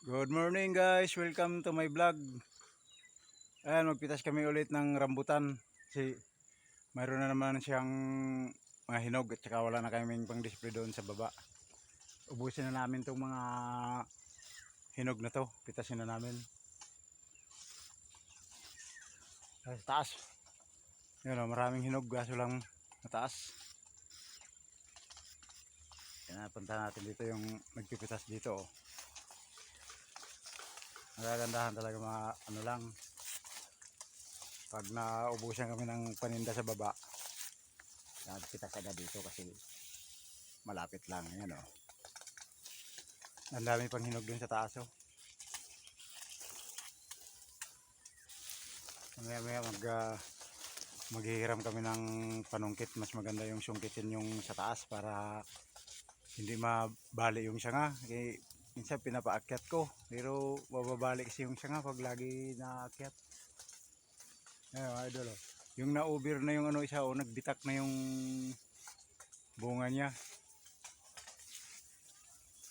Good morning guys, welcome to my vlog. Ayan, magpitas kami ulit ng rambutan. Kasi mayroon na naman siyang mga hinog at saka wala na kaming pang display doon sa baba. Ubusin na namin tong mga hinog na to. Pitasin na namin. Sa taas. Yun o, maraming hinog. Gaso lang mataas. Kaya napunta natin dito yung nagpipitas dito. Oh. Nagagandahan talaga mga ano lang. Pag naubusan kami ng paninda sa baba, nagpitas agad dito kasi malapit lang. Yan o. Ang dami pang hinog dun sa taas o. Maya maya mag uh, maghihiram kami ng panungkit. Mas maganda yung sungkitin yung sa taas para hindi mabali yung sanga. Kaya minsan pinapaakyat ko. Pero mababalik kasi yung sanga pag lagi naakyat. Ayun, idol oh. Yung na-over na yung ano isa o nagbitak na yung bunga niya.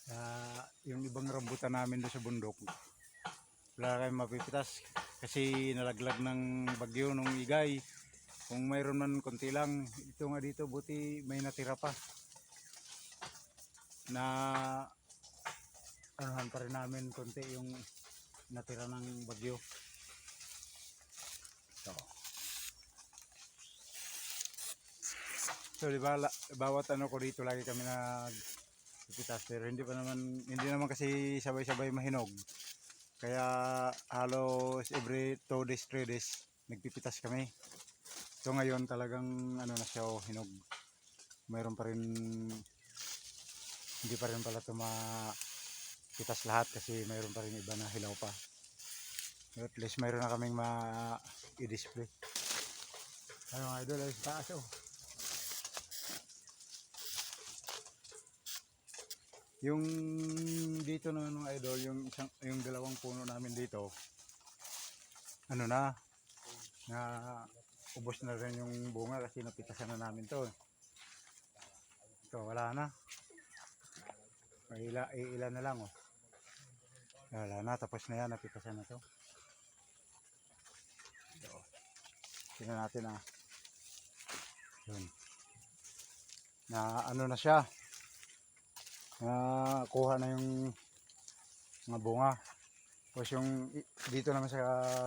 Ah, yung ibang rambutan namin doon sa bundok. Wala kayong mapipitas kasi nalaglag ng bagyo nung igay. Kung mayroon man konti lang, ito nga dito buti may natira pa. Na anuhan pa rin namin konti yung natira ng bagyo. So. So, di ba, bawat ano ko dito lagi kami nag pipitas pero hindi pa naman hindi naman kasi sabay-sabay mahinog. Kaya halos every 2 days, 3 days nagpipitas kami. So ngayon talagang ano na siya oh, hinog. Mayroon pa rin hindi pa rin pala tuma pitas lahat kasi mayroon pa rin iba na hilaw pa. At least mayroon na kaming ma i-display. Ano nga idol ay sa taas oh. Yung dito na ano idol, yung isang yung dalawang puno namin dito. Ano na na ubos na rin yung bunga kasi napitasan na namin to. Ito wala na. May ila, ilan na lang oh. Wala na, tapos na yan, napitasan na to. So, tingnan natin ah. Yun. Na ano na siya. Na kuha na yung mga bunga. Tapos yung dito naman sa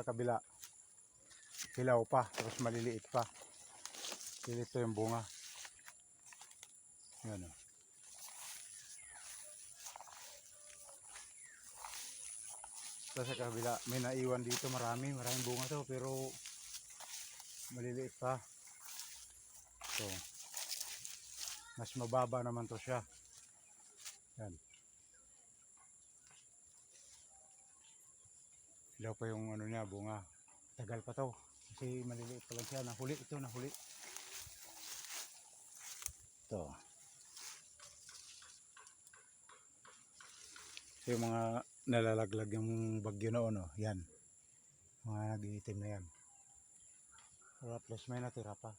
kabila. Hilaw pa, tapos maliliit pa. Pilito yung bunga. Yan oh. Tapos sa kabila, may naiwan dito marami, maraming bunga to pero maliliit pa. So, mas mababa naman to siya. Yan. Ilaw pa yung ano niya, bunga. Tagal pa to. Kasi maliliit pa lang siya. Nahuli ito, nahuli. Ito. Ito yung mga nalalaglag yung bagyo noon, oh. Yan. Mga nag-iitim na yan. At least may natira pa.